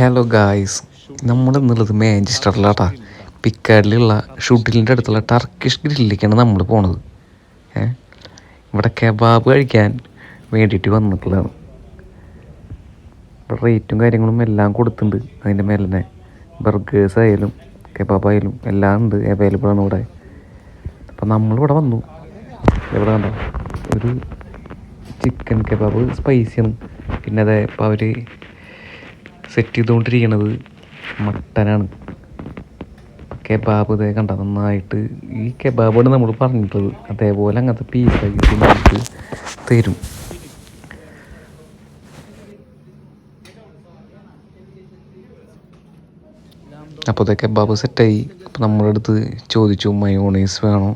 Hello guys നമ്മൾ എന്നുള്ളത് മാഞ്ചസ്റ്ററിലാട്ടാ പിക്കാഡിലുള്ള ഷുഡിലിന്റെ അടുത്തുള്ള ടർക്കിഷ് ഗ്രില്ലിലേക്കാണ് നമ്മൾ പോണത്. ഏ? ഇവിടെ കബാബ് കഴിക്കാൻ വേണ്ടിയിട്ട് വന്നിട്ടുള്ളതാണ്. ഇവിടെ റേറ്റും കാര്യങ്ങളും എല്ലാം കൊടുത്തിട്ടുണ്ട്. അതിന്റെ മേലെ ബർഗേഴ്സ് ആയാലും കബാബ് ആയാലും എല്ലാം ഉണ്ട് അവൈലബിൾ ആണ് ഇവിടെ. അപ്പം നമ്മളിവിടെ വന്നു. ഇവിടെ കണ്ടോ? ഒരു ചിക്കൻ കബാബ് സ്പൈസിയാണ് പിന്നെ അതെ ഇപ്പോൾ അവർ സെറ്റ് ചെയ്തുകൊണ്ടിരിക്കണത് മട്ടനാണ്. കെബാബ് ഇതേ കണ്ട നന്നായിട്ട് ഈ കെബാബാണ് നമ്മൾ പറഞ്ഞിട്ടുള്ളത്. അതേപോലെ അങ്ങനത്തെ പീസാക്കി നമുക്ക് തരും. അപ്പോൾ ഇതൊക്കെ കെബാബ് സെറ്റായി അപ്പോൾ നമ്മുടെ അടുത്ത് ചോദിച്ചു മയോണൈസ് വേണോ?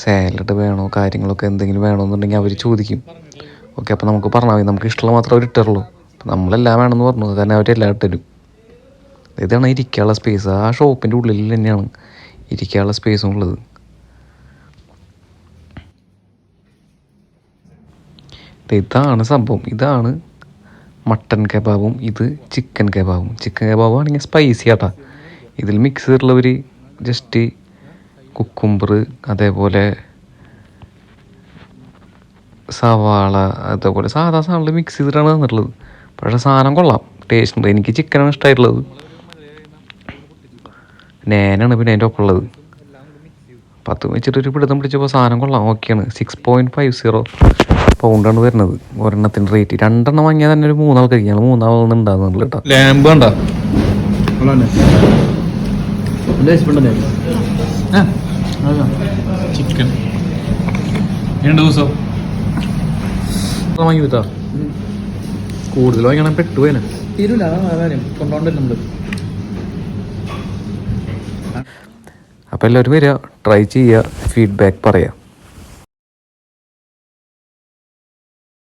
സാലഡ് വേണോ? കാര്യങ്ങളൊക്കെ എന്തെങ്കിലും വേണമെന്നുണ്ടെങ്കിൽ അവർ ചോദിക്കും. ഓക്കെ അപ്പോൾ നമുക്ക് പറഞ്ഞാൽ നമുക്ക് ഇഷ്ടമുള്ള മാത്രമേ അവർ ഇട്ടുള്ളൂ നമ്മളെല്ലാം വേണമെന്ന് പറഞ്ഞു. തന്നെ അവരെല്ലാം ഇട്ടരും ഇതാണ് ഇരിക്കാനുള്ള സ്പേസ് ആ ഷോപ്പിന്റെ ഉള്ളിൽ തന്നെയാണ് ഇരിക്കാനുള്ള സ്പേസും ഉള്ളത്. ഇതാണ് സംഭവം. ഇതാണ് മട്ടൻ കബാബും ഇത് ചിക്കൻ കബാബും ചിക്കൻ കബാബ് ആണെങ്കിൽ സ്പൈസി ആട്ടാ. ഇതിൽ മിക്സ് ചെയ്തിട്ടുള്ളവർ ജസ്റ്റ് കുക്കുംബർ അതേപോലെ സവാള അതേപോലെ സാധാ സാധനങ്ങൾ മിക്സ് ചെയ്തിട്ടാണ് തന്നിട്ടുള്ളത്. പക്ഷേ സാധനം കൊള്ളാം. ടേസ്റ്റ് ഉണ്ട്. എനിക്ക് ചിക്കനാണ് ഇഷ്ടമായിട്ടുള്ളത് നേനാണ് പിന്നെ അതിന്റെ ഒപ്പം ഉള്ളത് പത്ത് വെച്ചിട്ട് ഒരു പിടുത്തം പിടിച്ചപ്പോൾ സാധനം കൊള്ളാം. ഓക്കെയാണ് സിക്സ് പോയിന്റ് ഫൈവ് സീറോ പൗണ്ടാണ് വരുന്നത്. ഒരെണ്ണത്തിന്റെ റേറ്റ് രണ്ടെണ്ണം വാങ്ങിയാൽ തന്നെ ഒരു മൂന്നാൾ കഴിക്കാം മൂന്നാൾ ഉണ്ടാകുന്നുള്ളൂ കേട്ടോ. ലാമ്പ് വേണ്ട. ചിക്കൻ രണ്ട് ദിവസം. വാങ്ങി വിട്ടാ കൂടുതൽ വാങ്ങിയാൽ പെട്ടുപോയനെ തീരൂല അതാണ് കൊണ്ടോണ്ടല്ലോ നമ്മൾ. അപ്പോൾ എല്ലാവരും വരിക ട്രൈ ചെയ്യുക ഫീഡ്ബാക്ക് പറയാം